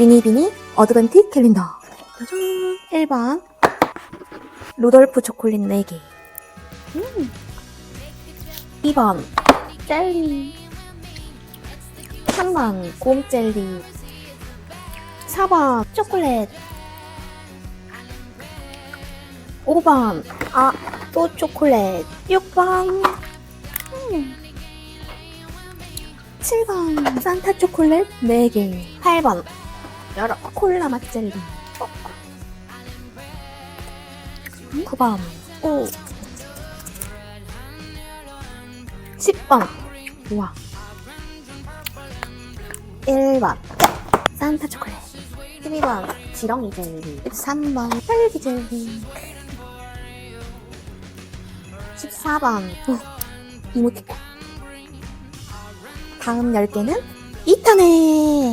미니비니 어드벤티 캘린더. 짜잔. 1번. 루돌프 초콜릿 4개. 음. 2번. 젤리. 3번. 곰 젤리. 4번. 초콜릿. 5번. 아, 또 초콜릿. 6번. 음. 7번. 산타 초콜릿 4개. 8번. 여러 콜라 맛 젤리. 9번. 오. 10번. 우와. 1번. 산타 초콜릿. 12번. 지렁이 젤리. 13번. 딸기 젤리. 14번. 오, 이모티콘. 다음 10개는 2탄에